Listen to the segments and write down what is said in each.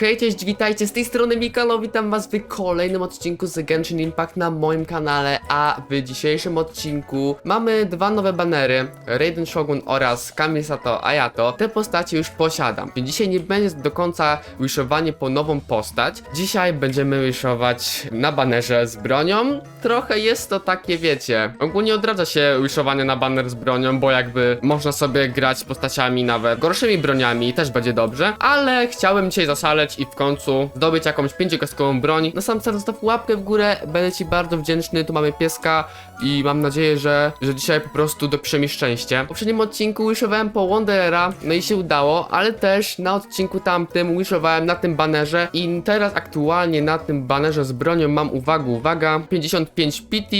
Hej, cześć, witajcie, z tej strony Mikalo, witam was w kolejnym odcinku z Genshin Impact na moim kanale, a w dzisiejszym odcinku mamy dwa nowe banery, Raiden Shogun oraz Kamisato Ayato, te postacie już posiadam, więc dzisiaj nie będzie do końca wishowanie po nową postać, dzisiaj będziemy wishować na banerze z bronią, trochę jest to takie, wiecie, ogólnie odradza się wishowanie na baner z bronią, bo jakby można sobie grać postaciami nawet gorszymi broniami i też będzie dobrze, ale chciałem dzisiaj zaszaleć i w końcu zdobyć jakąś pięciokostkową broń. Na sam start zostaw łapkę w górę, będę ci bardzo wdzięczny, tu mamy pieska i mam nadzieję, że, że dzisiaj po prostu dopisze mi szczęście. W poprzednim odcinku wishowałem po Wanderera, no i się udało, ale też na odcinku tamtym wishowałem na tym banerze i teraz aktualnie na tym banerze z bronią mam, uwaga, uwaga, 55 PT,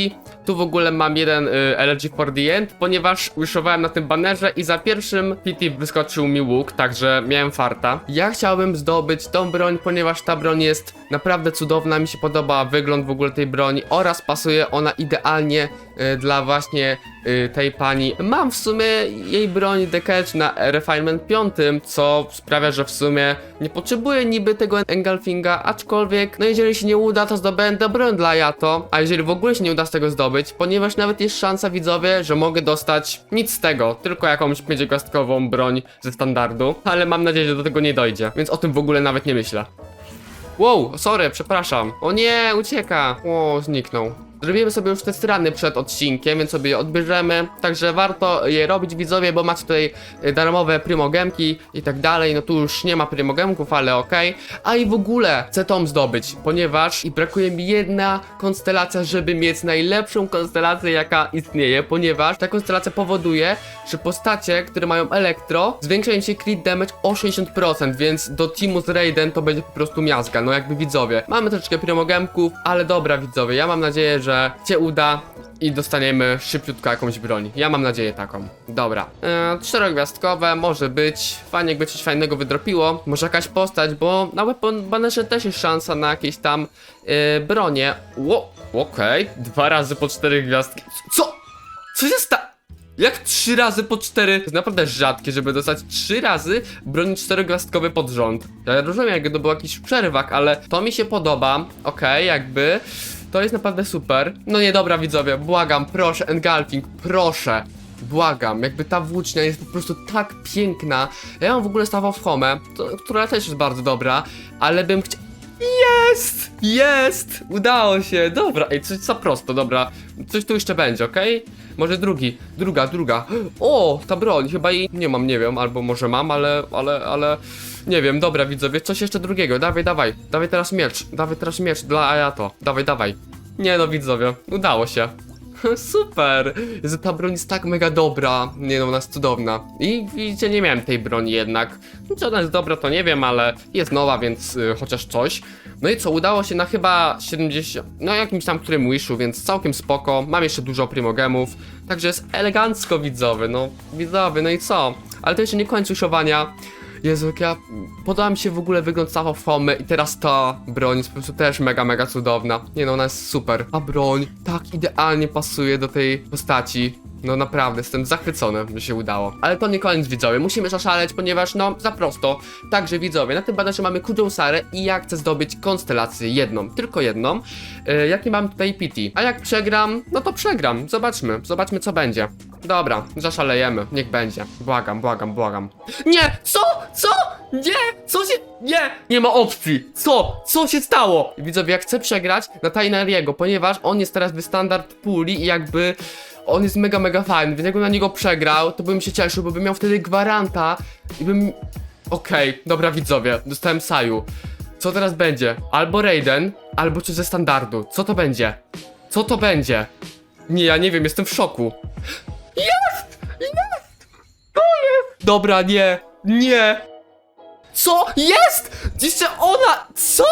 tu w ogóle mam jeden y, LG for the End, ponieważ wishowałem na tym banerze i za pierwszym PT wyskoczył mi łuk, także miałem farta. Ja chciałbym zdobyć tą broń, ponieważ ta broń jest naprawdę cudowna, mi się podoba wygląd w ogóle tej broni oraz pasuje ona idealnie y, dla właśnie y, tej pani. Mam w sumie jej broń Decage na Refinement 5, co sprawia, że w sumie nie potrzebuję niby tego Engulfinga, aczkolwiek, no jeżeli się nie uda, to zdobędę broń dla Yato, a jeżeli w ogóle się nie uda z tego zdobyć, ponieważ nawet jest szansa widzowie, że mogę dostać nic z tego, tylko jakąś pięciogwiazdkową broń ze standardu, ale mam nadzieję, że do tego nie dojdzie, więc o tym w ogóle nawet nie myślę. Wow, sorry, przepraszam. O nie, ucieka. O, zniknął. Zrobimy sobie już te strany przed odcinkiem, więc sobie je odbierzemy. Także warto je robić widzowie, bo macie tutaj y, darmowe primogemki i tak dalej. No tu już nie ma primogemków, ale okej. A i w ogóle chcę tą zdobyć, ponieważ i brakuje mi jedna konstelacja, żeby mieć najlepszą konstelację, jaka istnieje, ponieważ ta konstelacja powoduje, że postacie, które mają elektro, zwiększa im się crit damage o 60%, więc do teamu z Raiden to będzie po prostu miazga, no jakby widzowie. Mamy troszeczkę primogemków, ale dobra widzowie, ja mam nadzieję, że się uda i dostaniemy szybciutko jakąś broń. Ja mam nadzieję taką. Dobra. Eee, czterogwiazdkowe, może być. Fajnie jakby coś fajnego wydropiło. Może jakaś postać, bo na weapon banerze też jest szansa na jakieś tam e, bronie. Ło, okej. Dwa razy po cztery gwiazdki. Co? Co się sta... Jak trzy razy po cztery? To jest naprawdę rzadkie, żeby dostać trzy razy broń czterogwiazdkowe pod rząd. Ja rozumiem, jakby to był jakiś przerwak, ale to mi się podoba. Okej, jakby. To jest naprawdę super. No nie, dobra widzowie, błagam, proszę, engulfing, proszę. Błagam, jakby ta włócznia jest po prostu tak piękna. Ja mam w ogóle stawał w home, to, która też jest bardzo dobra, ale bym chciał... Jest! Jest! Udało się! Dobra, ej, coś za prosto, dobra. Coś tu jeszcze będzie, okej? Może drugi, druga, druga. O, ta broń, chyba jej nie mam, nie wiem, albo może mam, ale, ale, ale... Nie wiem, dobra widzowie, coś jeszcze drugiego, dawaj, dawaj, dawaj teraz miecz, dawaj teraz miecz dla Ayato, dawaj, dawaj. Nie no widzowie, udało się. Super! Jezu, ta broń jest tak mega dobra. Nie no, ona jest cudowna. I widzicie, nie miałem tej broni jednak. Czy ona jest dobra, to nie wiem, ale jest nowa, więc y, chociaż coś. No i co, udało się na chyba 70, no jakimś tam którym wishu, więc całkiem spoko. Mam jeszcze dużo primogemów, także jest elegancko widzowy, no widzowy, no i co? Ale to jeszcze nie koniec wishowania. Jezu, jak ja... Podoba mi się w ogóle wygląd Safa Fomy i teraz ta broń jest po prostu też mega, mega cudowna. Nie no, ona jest super. A broń tak idealnie pasuje do tej postaci. No naprawdę, jestem zachwycony, że się udało. Ale to nie koniec widzowie, musimy zaszaleć, ponieważ no, za prosto. Także widzowie, na tym banerze mamy Kują Sarę i ja chcę zdobyć konstelację jedną, tylko jedną. Yy, jaki mam tutaj PT? A jak przegram, no to przegram. Zobaczmy, zobaczmy co będzie. Dobra, zaszalejemy, niech będzie. Błagam, błagam, błagam. Nie! Co? Co? Nie! Co się... Nie! Nie ma opcji! Co? Co się stało? Widzowie, jak chcę przegrać na Tainariego, ponieważ on jest teraz w standard puli i jakby... On jest mega, mega fajny, więc jakbym na niego przegrał, to bym się cieszył, bo bym miał wtedy gwaranta i bym... Okej, dobra widzowie, dostałem Saju. Co teraz będzie? Albo Raiden, albo coś ze standardu. Co to będzie? Co to będzie? Nie, ja nie wiem, jestem w szoku. Jest! Jest! To jest! Dobra, nie! Nie! Co? Jest! Jeszcze ona! Co?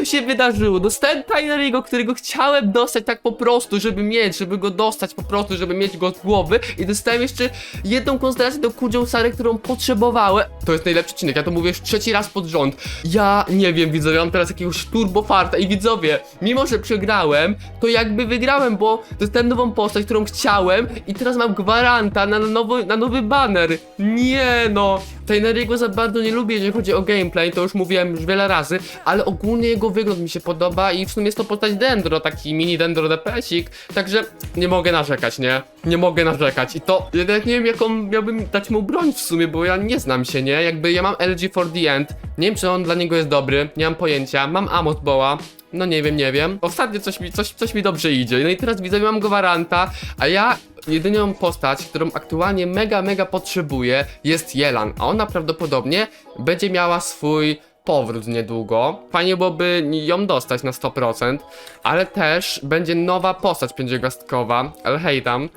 To się wydarzyło. Dostałem Tainariego, którego chciałem dostać tak po prostu, żeby mieć, żeby go dostać po prostu, żeby mieć go z głowy. I dostałem jeszcze jedną konstelację do Kudzią Sary, którą potrzebowałem. To jest najlepszy odcinek, ja to mówię już trzeci raz pod rząd. Ja nie wiem, widzowie, mam teraz jakiegoś turbo farta i widzowie, mimo że przegrałem, to jakby wygrałem, bo dostałem nową postać, którą chciałem i teraz mam gwaranta na nowy, na nowy baner. Nie no, Tainariego za bardzo nie lubię, jeżeli chodzi o gameplay, to już mówiłem już wiele razy, ale ogólnie jego wygląd mi się podoba i w sumie jest to postać Dendro, taki mini Dendro DPS-ik, także nie mogę narzekać, nie? Nie mogę narzekać i to, ja nawet nie wiem jaką miałbym dać mu broń w sumie, bo ja nie znam się, nie? Jakby ja mam LG for the End, nie wiem czy on dla niego jest dobry, nie mam pojęcia, mam Amot Boa, no nie wiem, nie wiem. Ostatnio coś mi, coś, coś mi dobrze idzie. No i teraz widzę, mam Gwaranta, a ja jedyną postać, którą aktualnie mega, mega potrzebuję jest Jelan, a ona prawdopodobnie będzie miała swój powrót niedługo. Fajnie byłoby ją dostać na 100%, ale też będzie nowa postać pięciogwiazdkowa, Elheidam.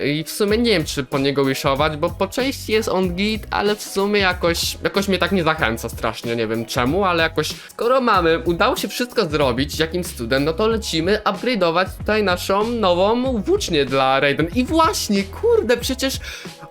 I w sumie nie wiem, czy po niego wishować, bo po części jest on git, ale w sumie jakoś, jakoś mnie tak nie zachęca strasznie, nie wiem czemu, ale jakoś skoro mamy, udało się wszystko zrobić jakimś cudem, no to lecimy upgrade'ować tutaj naszą nową włócznię dla Raiden. I właśnie, kurde, przecież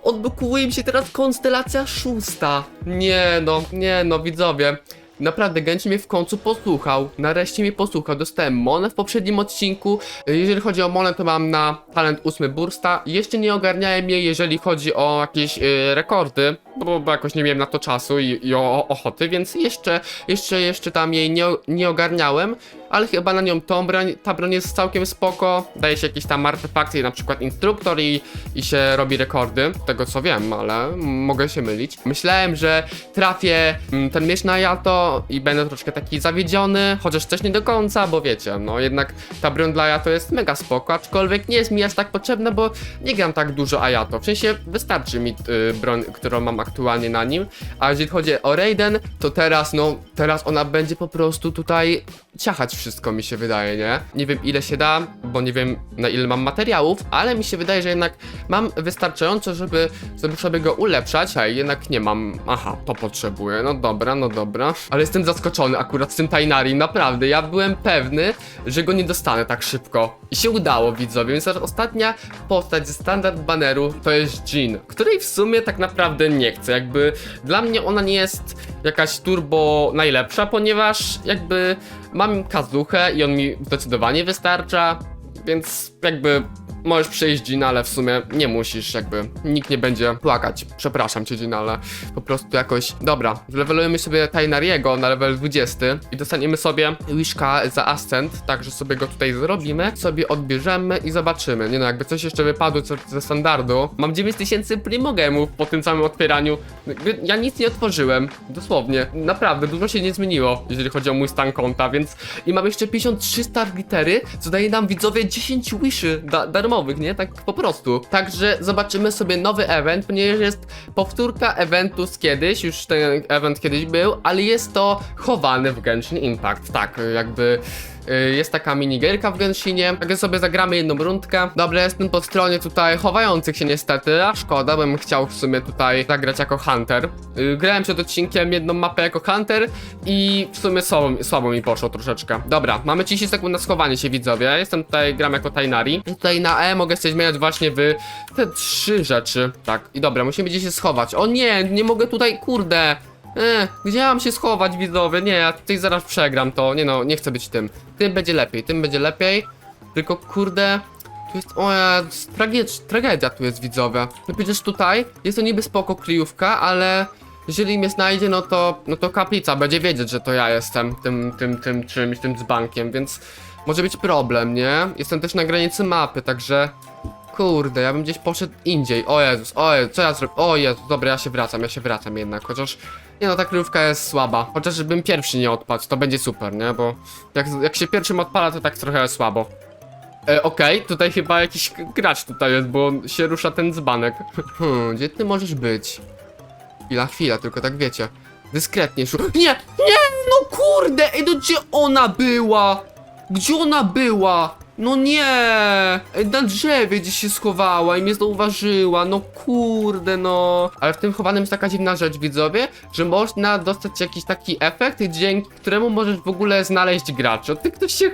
odblokuje mi się teraz konstelacja szósta. Nie no, nie no, widzowie. Naprawdę, Genshin mnie w końcu posłuchał. Nareszcie mnie posłuchał. Dostałem monę w poprzednim odcinku. Jeżeli chodzi o monę, to mam na talent 8 bursta. Jeszcze nie ogarniałem jej, jeżeli chodzi o jakieś y, rekordy, bo, bo jakoś nie miałem na to czasu i, i o, ochoty, więc jeszcze, jeszcze, jeszcze tam jej nie, nie ogarniałem. Ale chyba na nią tą broń, ta broń jest całkiem spoko. Daje się jakieś tam artefakty, na przykład instruktor i, i się robi rekordy. Tego co wiem, ale mogę się mylić. Myślałem, że trafię mm, ten miecz na Jato i będę troszkę taki zawiedziony, chociaż też nie do końca, bo wiecie, no jednak ta broń dla Jato jest mega spoko, aczkolwiek nie jest mi aż tak potrzebna, bo nie gram tak dużo Ayato. W sensie wystarczy mi y, broń, którą mam aktualnie na nim. A jeżeli chodzi o Raiden, to teraz, no, teraz ona będzie po prostu tutaj ciachać wszystko, mi się wydaje, nie? Nie wiem ile się da, bo nie wiem na ile mam materiałów, ale mi się wydaje, że jednak mam wystarczająco, żeby, żeby go ulepszać, a jednak nie mam. Aha, to potrzebuję. No dobra, no dobra. Ale jestem zaskoczony akurat z tym Tainari, naprawdę. Ja byłem pewny, że go nie dostanę tak szybko. I się udało, widzowie. Więc ostatnia postać ze standard baneru to jest Jean, której w sumie tak naprawdę nie chcę. Jakby dla mnie ona nie jest jakaś turbo najlepsza, ponieważ jakby mam kazuchę i on mi zdecydowanie wystarcza. Więc jakby możesz przejść Gina, ale w sumie nie musisz, jakby nikt nie będzie płakać. Przepraszam cię, Gina, ale po prostu jakoś. Dobra, zlevelujemy sobie Tainariego na level 20 i dostaniemy sobie Wishka za Ascent, także sobie go tutaj zrobimy, sobie odbierzemy i zobaczymy. Nie no, jakby coś jeszcze wypadło co, ze standardu. Mam 9000 primogemów po tym samym otwieraniu. Ja nic nie otworzyłem, dosłownie. Naprawdę, dużo się nie zmieniło, jeżeli chodzi o mój stan konta, więc i mam jeszcze 53 star glittery, co daje nam widzowie 10 wiszy da nie? Tak po prostu. Także zobaczymy sobie nowy event, ponieważ jest powtórka eventu z kiedyś, już ten event kiedyś był, ale jest to chowany w Genshin Impact. Tak, jakby jest taka minigierka w Genshinie, także sobie zagramy jedną rundkę. Dobra, jestem po stronie tutaj chowających się niestety, a szkoda, bym chciał w sumie tutaj zagrać jako Hunter. Y, Grałem przed odcinkiem jedną mapę jako Hunter i w sumie słabo, słabo mi poszło troszeczkę. Dobra, mamy 30 sekund na schowanie się widzowie, jestem tutaj, gram jako Tainari. Tutaj na E mogę się zmieniać właśnie w te trzy rzeczy. Tak, i dobra, musimy gdzieś się schować. O nie, nie mogę tutaj, kurde. E, gdzie mam się schować, widzowie? Nie, ja tutaj zaraz przegram to. Nie no, nie chcę być tym. Tym będzie lepiej, tym będzie lepiej. Tylko kurde. Tu jest. O, ja, tragedz, tragedia tu jest, widzowie. No przecież tutaj jest to niby spoko kryjówka, ale. Jeżeli mnie znajdzie, no to, no to kaplica będzie wiedzieć, że to ja jestem tym, tym, tym czymś, tym dzbankiem, więc może być problem, nie? Jestem też na granicy mapy, także Kurde, ja bym gdzieś poszedł indziej. O Jezus, o Jezus, co ja zrobię? O Jezus, dobra, ja się wracam, ja się wracam jednak, chociaż... Nie no, ta kryjówka jest słaba. Chociaż bym pierwszy nie odpadł, to będzie super, nie? Bo jak, jak się pierwszym odpala, to tak trochę słabo. E, okej, tutaj chyba jakiś gracz tutaj jest, bo się rusza ten dzbanek. Hmm, gdzie ty możesz być? Chwila, chwila, tylko tak wiecie. Dyskretnie szu... Nie, nie, no kurde, ej, no gdzie ona była? Gdzie ona była? No nie! Na drzewie gdzieś się schowała i mnie zauważyła, no kurde no. Ale w tym chowanym jest taka dziwna rzecz, widzowie, że można dostać jakiś taki efekt, dzięki któremu możesz w ogóle znaleźć graczy. Ty ktoś się...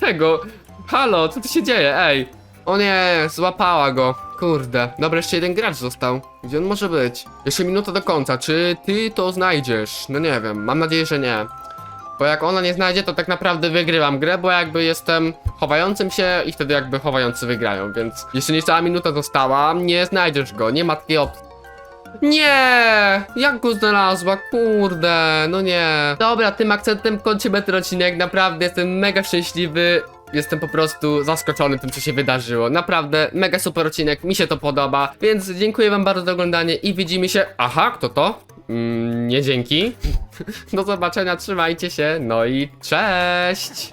tego... Halo, co tu się dzieje, ej? O nie, złapała go. Kurde. Dobra, jeszcze jeden gracz został. Gdzie on może być? Jeszcze minuta do końca. Czy ty to znajdziesz? No nie wiem, mam nadzieję, że nie. Bo jak ona nie znajdzie, to tak naprawdę wygrywam grę, bo jakby jestem chowającym się i wtedy jakby chowający wygrają, więc jeśli nie cała minuta została, nie znajdziesz go, nie ma takiej opcji. Nie! Jak go znalazła? Kurde, no nie. Dobra, tym akcentem kończymy ten odcinek. Naprawdę jestem mega szczęśliwy. Jestem po prostu zaskoczony tym, co się wydarzyło. Naprawdę, mega super odcinek, mi się to podoba. Więc dziękuję wam bardzo za oglądanie i widzimy się... Aha, kto to? Mm, nie dzięki. Do zobaczenia, trzymajcie się, no i cześć!